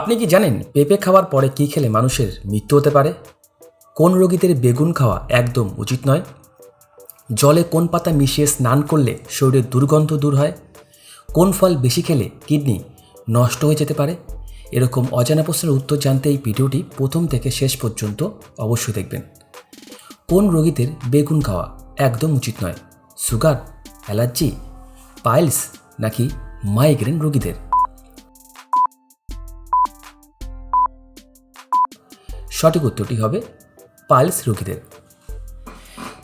আপনি কি জানেন পেঁপে খাওয়ার পরে কী খেলে মানুষের মৃত্যু হতে পারে? কোন রোগীদের বেগুন খাওয়া একদম উচিত নয়? জলে কোন পাতা মিশিয়ে স্নান করলে শরীরের দুর্গন্ধ দূর হয়? কোন ফল বেশি খেলে কিডনি নষ্ট হয়ে যেতে পারে? এরকম অজানা প্রশ্নের উত্তর জানতে এই ভিডিওটি প্রথম থেকে শেষ পর্যন্ত অবশ্যই দেখবেন। কোন রোগীদের বেগুন খাওয়া একদম উচিত নয়? সুগার, অ্যালার্জি, পাইলস নাকি মাইগ্রেন রোগীদের? সঠিক উত্তরটি হবে পালস রোগীদের।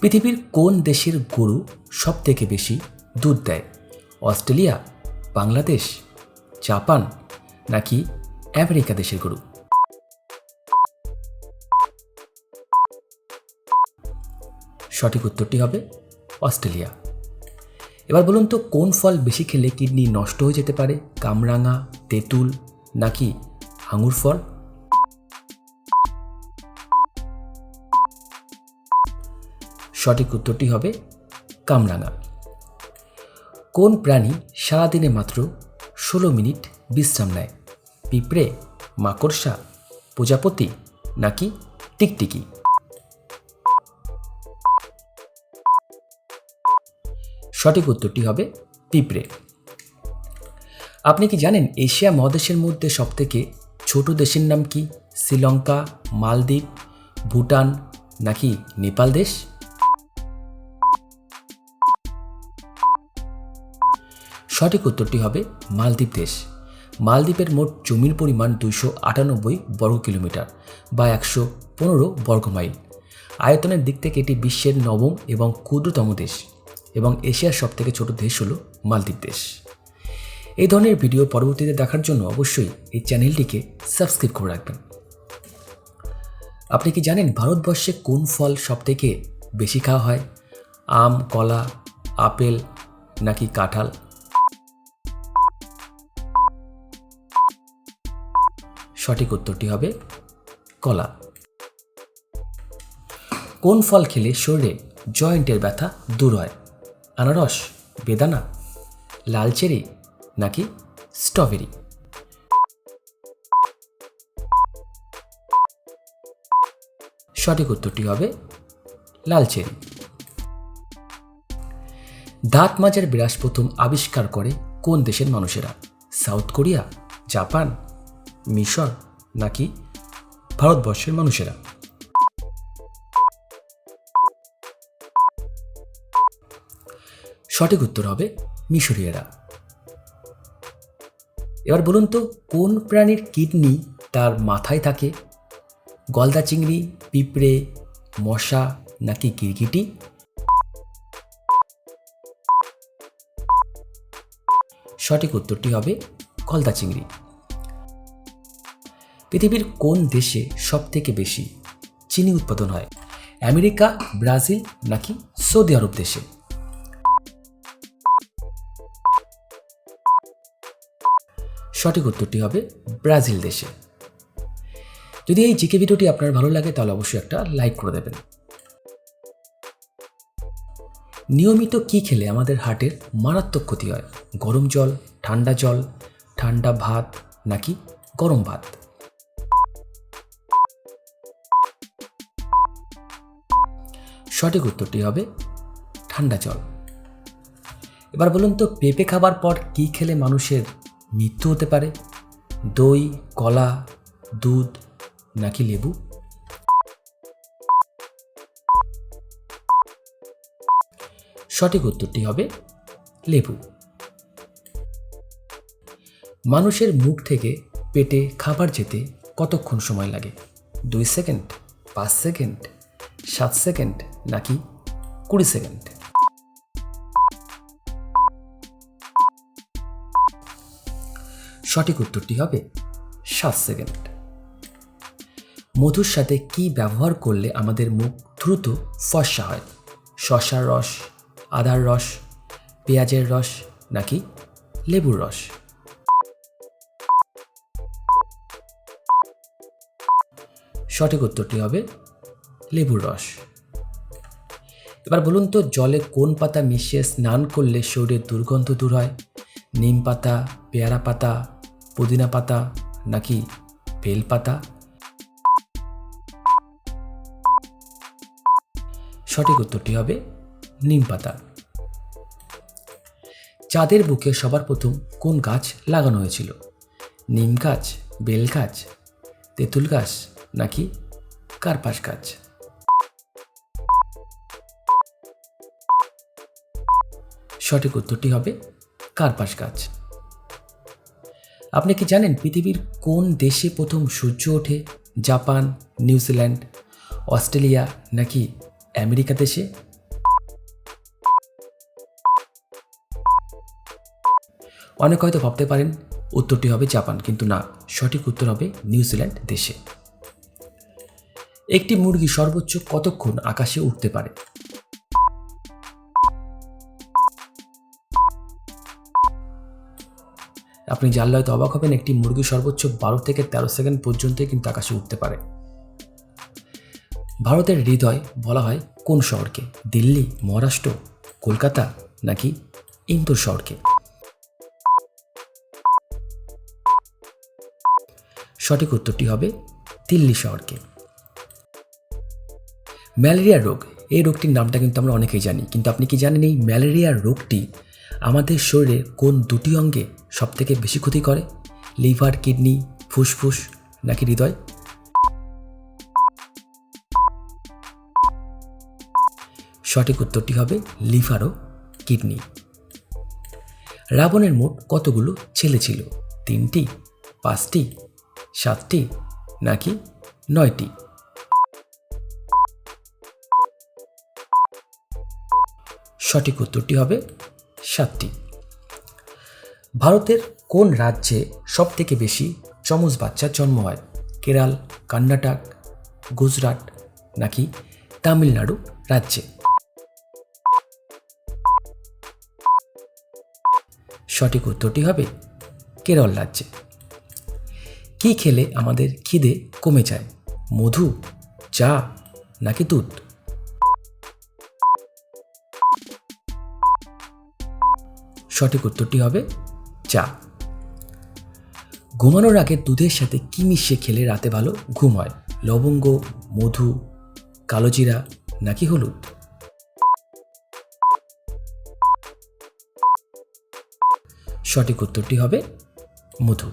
পৃথিবীর কোন দেশের গরু সব থেকে বেশি দুধ দেয়? অস্ট্রেলিয়া, বাংলাদেশ, জাপান নাকি আমেরিকা দেশের গরু? সঠিক উত্তরটি হবে অস্ট্রেলিয়া। এবার বলুন তো, কোন ফল বেশি খেলে কিডনি নষ্ট হয়ে যেতে পারে? কামরাঙা, তেঁতুল নাকি আঙুর ফল? সঠিক উত্তরটি হবে কামরাঙা। কোন প্রাণী সারাদিনে মাত্র ষোলো মিনিট বিশ্রাম নেয়? পিঁপড়ে, মাকড়সা, প্রজাপতি নাকি টিকটিকি? সঠিক উত্তরটি হবে পিঁপড়ে। আপনি কি জানেন এশিয়া মহাদেশের মধ্যে সবথেকে ছোট দেশের নাম কি? শ্রীলঙ্কা, মালদ্বীপ, ভুটান নাকি নেপাল দেশ? সঠিক উত্তরটি হবে মালদ্বীপ দেশ। মালদ্বীপের মোট জমির পরিমাণ দুইশো আটানব্বই বর্গ কিলোমিটার বা একশো পনেরো বর্গ মাইল। আয়তনের দিক থেকে এটি বিশ্বের নবম এবং ক্ষুদ্রতম দেশ এবং এশিয়ার সবথেকে ছোট দেশ হল মালদ্বীপ দেশ। এই ধরনের ভিডিও পরবর্তীতে দেখার জন্য অবশ্যই এই চ্যানেলটিকে সাবস্ক্রাইব করে রাখবেন। আপনি কি জানেন ভারতবর্ষে কোন ফল সবথেকে বেশি খাওয়া হয়? আম, কলা, আপেল নাকি কাঁঠাল? সঠিক উত্তরটি হবে কলা। কোন ফল খেলে শরীরে জয়েন্টের ব্যথা দূর হয়? আনারস, বেদানা লাল চেরি নাকি স্ট্রবেরি? সঠিক উত্তরটি হবে লাল চেরি দাঁত মাজার বিরাস প্রথম আবিষ্কার করে কোন দেশের মানুষেরা? সাউথ কোরিয়া, জাপান মিশর নাকি ভারতবর্ষের মানুষেরা? সঠিক উত্তর হবে মিশরীয়রা। এবার বলুন তো, কোন প্রাণীর কিডনি তার মাথায় থাকে? গলদা চিংড়ি, পিঁপড়ে, মশা নাকি গিরগিটি? সঠিক উত্তরটি হবে গলদা চিংড়ি। পৃথিবীর কোন দেশে সবথেকে বেশি চিনি উৎপাদন হয়? আমেরিকা, ব্রাজিল নাকি সৌদি আরব দেশে? সঠিক উত্তরটি হবে ব্রাজিল দেশে। যদি এই জিকে ভিডিওটি আপনার ভালো লাগে, তাহলে অবশ্যই একটা লাইক করে দেবেন। নিয়মিত কি খেলে আমাদের হার্টের মারাত্মক ক্ষতি হয়? গরম জল, ঠান্ডা জল, ঠান্ডা ভাত নাকি গরম ভাত? সঠিক উত্তরটি হবে ঠান্ডা জল। এবার বলুন তো, পেঁপে খাবার পর কি খেলে মানুষের মৃত্যু হতে পারে? দই, কলা, দুধ নাকি লেবু? সঠিক উত্তরটি হবে লেবু। মানুষের মুখ থেকে পেটে খাবার যেতে কতক্ষণ সময় লাগে? দুই সেকেন্ড, পাঁচ সেকেন্ড সাত সেকেন্ড নাকি কুড়ি সেকেন্ড? সঠিক উত্তরটি হবে সাত সেকেন্ড। মধুর সাথে কি ব্যবহার করলে আমাদের মুখ দ্রুত ফর্সা হয়? শশার রস, আদার রস, পেঁয়াজের রস নাকি লেবুর রস? সঠিক উত্তরটি হবে লেবুর রস। এবার বলুন তো, জলে কোন পাতা মিশিয়ে স্নান করলে শরীরের দুর্গন্ধ দূর হয়? নিম পাতা, পেয়ারা পাতা, পুদিনা পাতা, নাকি বেলপাতা সঠিক উত্তরটি হবে নিম পাতা। চাঁদের বুকে সবার প্রথম কোন গাছ লাগানো হয়েছিল? নিম গাছ, বেল গাছ, তেঁতুল গাছ, নাকি কার্পাস গাছ? সঠিক উত্তরটি হবে কার্পাস গাছ। আপনি কি জানেন পৃথিবীর কোন দেশে প্রথম সূর্য ওঠে? জাপান নিউজিল্যান্ড অস্ট্রেলিয়া নাকি আমেরিকা দেশে? অনেক হয়তো ভাবতে পারেন, উত্তরটি হবে জাপান, কিন্তু না, সঠিক উত্তর হবে নিউজিল্যান্ড দেশে। একটি মুরগি সর্বোচ্চ কতক্ষণ আকাশে উঠতে পারে? আপনি জানলে হয়তো অবাক হবেন, একটি মুরগি সর্বোচ্চ বারো থেকে তেরো সেকেন্ড পর্যন্ত কিন্তু আকাশে উঠতে পারে। ভারতের হৃদয় বলা হয় কোন শহরকে? দিল্লি, মহারাষ্ট্র, কলকাতা নাকি ইন্দোর শহরকে? সঠিক উত্তরটি হবে দিল্লি শহরকে। ম্যালেরিয়া রোগ, এই রোগটির নামটা কিন্তু আমরা অনেকেই জানি, কিন্তু আপনি কি জানেন এই ম্যালেরিয়া রোগটি আমাদের শরীরে কোন দুটি অঙ্গে সবথেকে বেশি ক্ষতি করে? লিভার, কিডনি, ফুসফুস নাকি হৃদয়? সঠিক উত্তরটি হবে লিভার ও কিডনি। রাবণের মোট কতগুলো ছেলে ছিল? তিনটি, পাঁচটি, সাতটি নাকি নয়টি? সঠিক উত্তরটি হবে সাতটি। ভারতের কোন রাজ্যে সব থেকে বেশি চমচ বাচ্চার জন্ম হয়? কেরাল, কর্ণাটক, গুজরাট নাকি তামিলনাড়ু রাজ্যে? সঠিক উত্তরটি হবে কেরল রাজ্যে। কি খেলে আমাদের খিদে কমে যায়? মধু, চা নাকি দুধ? সঠিক উত্তরটি হবে চা। ঘুমানোর আগে দুধের সাথে কি মিশিয়ে খেলে রাতে ভালো ঘুম হয়। লবঙ্গ, মধু কালোজিরা নাকি হলুদ? সঠিক উত্তরটি হবে মধু।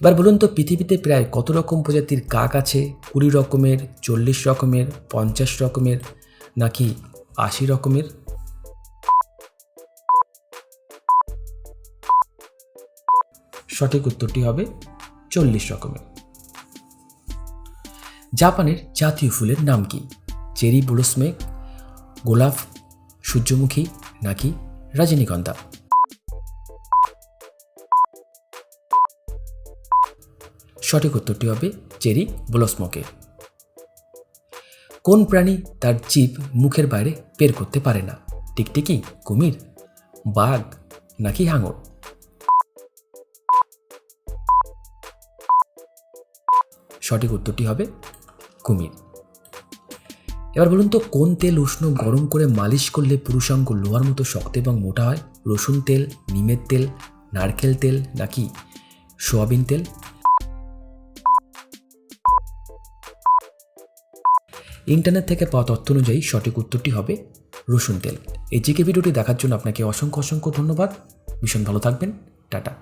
এবার বলুন তো, পৃথিবীতে প্রায় কত রকম প্রজাতির কাক আছে? কুড়ি রকমের, চল্লিশ রকমের, পঞ্চাশ রকমের নাকি আশি রকমের? সঠিক উত্তরটি হবে চল্লিশ রকমের। জাপানের জাতীয় ফুলের নাম কি? চেরি ব্লুসমেক গোলাপ, সূর্যমুখী নাকি রজনীগন্ধা? সঠিক উত্তরটি হবে চেরি ব্লসমকে কোন প্রাণী তার জীব মুখের বাইরে বের করতে পারে না? টিকটিকি, কুমির, বাঘ নাকি হাঙর? সঠিক উত্তরটি হবে কুমির। এবার বলুন তো, কোন তেল উষ্ণ গরম করে মালিশ করলে পুরুষাঙ্গ লোহার মতো শক্ত এবং মোটা হয়? রসুন তেল, নিমের তেল, নারকেল তেল নাকি সোয়াবিন তেল? ইন্টারনেট থেকে পাওয়া তথ্য অনুযায়ী সঠিক উত্তরটি হবে রসুন তেল। এই জিকে ভিডিওটি দেখার জন্য আপনাকে অসংখ্য অসংখ্য ধন্যবাদ। ভীষণ ভালো থাকবেন। টাটা।